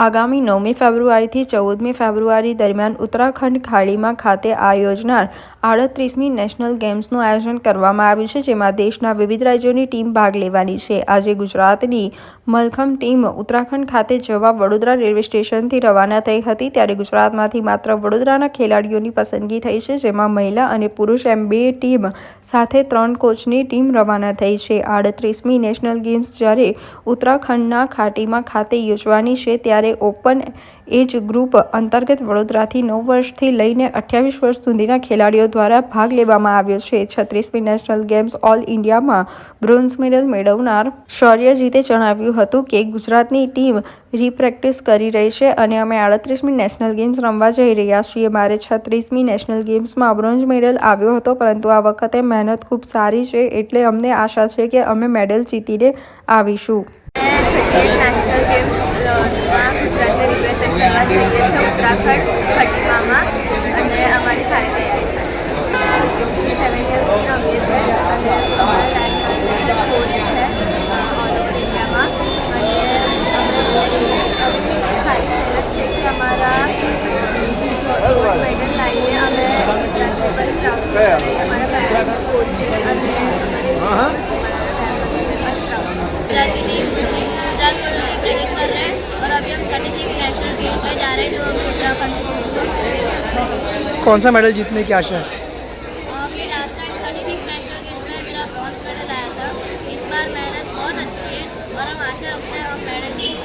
આગામી નવમી ફેબ્રુઆરીથી ચૌદમી ફેબ્રુઆરી દરમિયાન ઉત્તરાખંડ ખાડીમાં ખાતે આ યોજનાર આડત્રીસમી નેશનલ ગેમ્સનું આયોજન કરવામાં આવ્યું છે, જેમાં દેશના વિવિધ રાજ્યોની ટીમ ભાગ લેવાની છે. આજે ગુજરાતની મલખમ ટીમ ઉત્તરાખંડ ખાતે જવા વડોદરા રેલવે સ્ટેશનથી રવાના થઈ હતી, ત્યારે ગુજરાતમાંથી માત્ર વડોદરાના ખેલાડીઓની પસંદગી થઈ છે, જેમાં મહિલા અને પુરુષ એમ બે ટીમ સાથે ત્રણ કોચની ટીમ રવાના થઈ છે. આડત્રીસમી નેશનલ ગેમ્સ જ્યારે ઉત્તરાખંડના ખાટીમાં ખાતે યોજવાની છે, ત્યારે ઓપન એજ ગ્રુપ અંતર્ગત વડોદરાથી નવ વર્ષથી લઈને અઠ્યાવીસ વર્ષ સુધીના ખેલાડીઓ દ્વારા ભાગ લેવામાં આવ્યો છે. છત્રીસમી નેશનલ ગેમ્સ ઓલ ઇન્ડિયામાં બ્રોન્ઝ મેડલ મેળવનાર શૌર્યજીતે જણાવ્યું હતું કે ગુજરાતની ટીમ રીપ્રેક્ટિસ કરી રહી છે અને અમે આડત્રીસમી નેશનલ ગેમ્સ રમવા જઈ રહ્યા છીએ. મારે છત્રીસમી નેશનલ ગેમ્સમાં બ્રોન્ઝ મેડલ આવ્યો હતો, પરંતુ આ વખતે મહેનત ખૂબ સારી છે એટલે અમને આશા છે કે અમે મેડલ જીતીને આવીશું. નેશનલ ગેમ્સમાં ગુજરાતને રિપ્રેઝેન્ટ કરવા જઈએ છીએ ઉત્તરાખંડ ખટીમામાં અને અમારી સારી તૈયારી ચાલે છે. સિક્સટી સેવન યર્સથી રમીએ છીએ અને અમારા છે ઓલ ઇન્ડિયામાં અને સારી મહેનત છે કે અમારા ગોલ્ડ લાવીને અમે ગુજરાતને પણ जा रहे जो कौन सा मेडल जीतने की आशा है? लास्ट टाइम गेम में आया था। इस बार मेहनत बहुत अच्छी है और हम हम मेडल जीत